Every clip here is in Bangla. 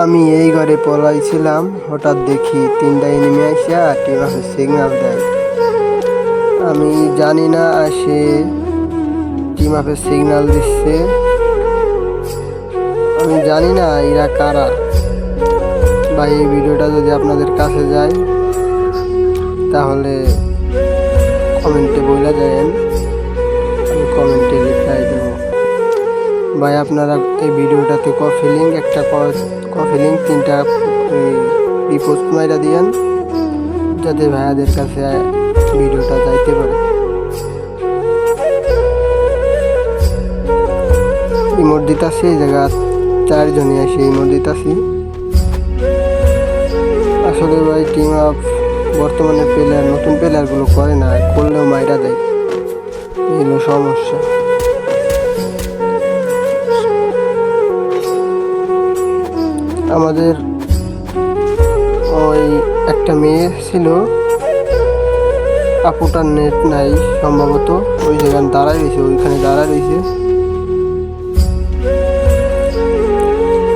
আমি এই ঘরে পলাইছিলাম। হঠাৎ দেখি তিনটা এনিমি আসিয়া টিম হাফে সিগনাল দেয়। আমি জানি না সে টিম হাফে সিগন্যাল দিচ্ছে। আমি জানি না এরা কারা। বা এই ভিডিওটা যদি আপনাদের কাছে যায়, তাহলে কমেন্টে বলে যায়েন ভাই, আপনারা এই ভিডিওটাতে কফি লিঙ্ক একটা কফি লিঙ্ক তিনটা রিপোস্ট মাইরা দিয়েন, যাতে ভাইয়াদের কাছে ভিডিওটা যাইতে পারে। ইমোট দিতাছি, এই জায়গা চারজনই আসি, ইমোট দিতাছি। আসলে ভাই টিম আপ বর্তমানে প্লেয়ার নতুন প্লেয়ারগুলো করে না, করলেও মাইরা দেয়। এই হলো সমস্যা। আমাদের ওই একটা মেয়ে ছিল। আপুটার নেট নাই সম্ভবত। ওই জায়গায় দাঁড়ায় রয়েছে, ওইখানে দাঁড়ায় রয়েছে।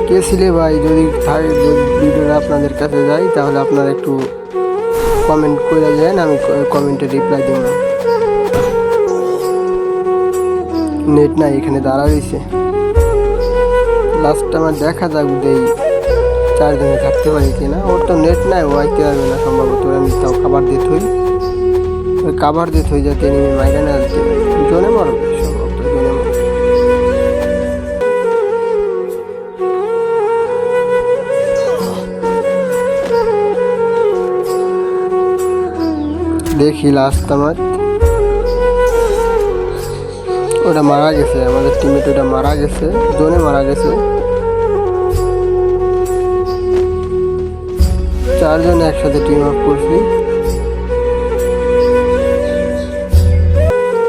কে ছিলে ভাই? যদি থাকে ভিডিওটা আপনাদের কাছে যাই তাহলে আপনারা একটু কমেন্ট করে দেন, আমি কমেন্টে রিপ্লাই দেব। নেট নাই, এখানে দাঁড়া রয়েছে। লাস্ট আমার দেখা যাক, দেই। চারজনে থাকতে পারি কিনা ওর তো নেট নাই, ও আইতে পারবে না সম্ভবত। আমি তাও খাবার দিয়ে থই। ওই খাবার দিয়ে থই যাতে নেমে মাইরা না দিতে পারি। জনে মরবে দেখি লাস্ট আমার। ওটা মারা গেছে, আমাদের টিমেট ওটা মারা গেছে। জোনে মারা গেছে। চারজন একসাথে টিম আপ করছি।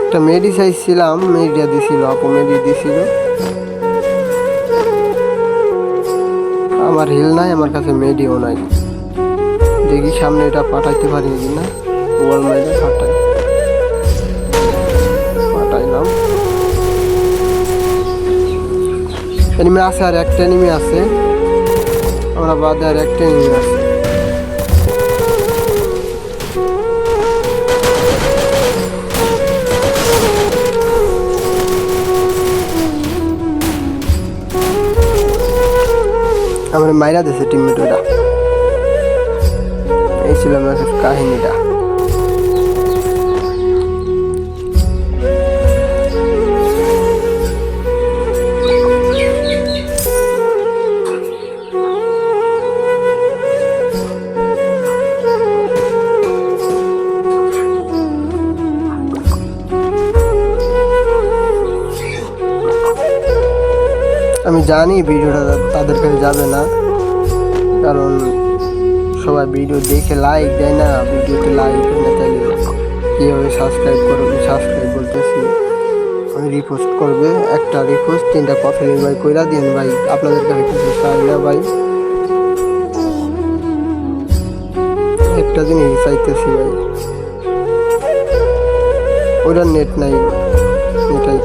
একটা মেডি সাইজ ছিলাম মেডিয়া দিছিল, আপু মেডি দিছিল। আমার হিল নাই, আমার কাছে মেডিও নাই। দেখি সামনে এটা পাঠাইতে পারি কিনা ওয়াল মাইরে পাঠাই। পাঠাইলাম। এনিমি আছে আর একটা এনিমি আছে। আমরা বাদে আর একটা এনিমি আছে। মাইরা দিয়েছে টিমমেট ওটা এই ছিল আমার কাহিনীটা। আমি জানি ভিডিওটা তাদের কাছে যাবে না, কারণ সবাই ভিডিও দেখে লাইক দেয় না, ভিডিওতে লাইক না, তাহলে কীভাবে সাবস্ক্রাইব করবে? সাবস্ক্রাইব বলতেছি রিপোস্ট করবে, একটা রিপোস্ট তিনটা কফি ভাই কইরা দিন ভাই, আপনাদের কাছে চাই না ভাই। একটা জিনিস চাইতেছি ভাই ওটার নেট নাই, এটাই।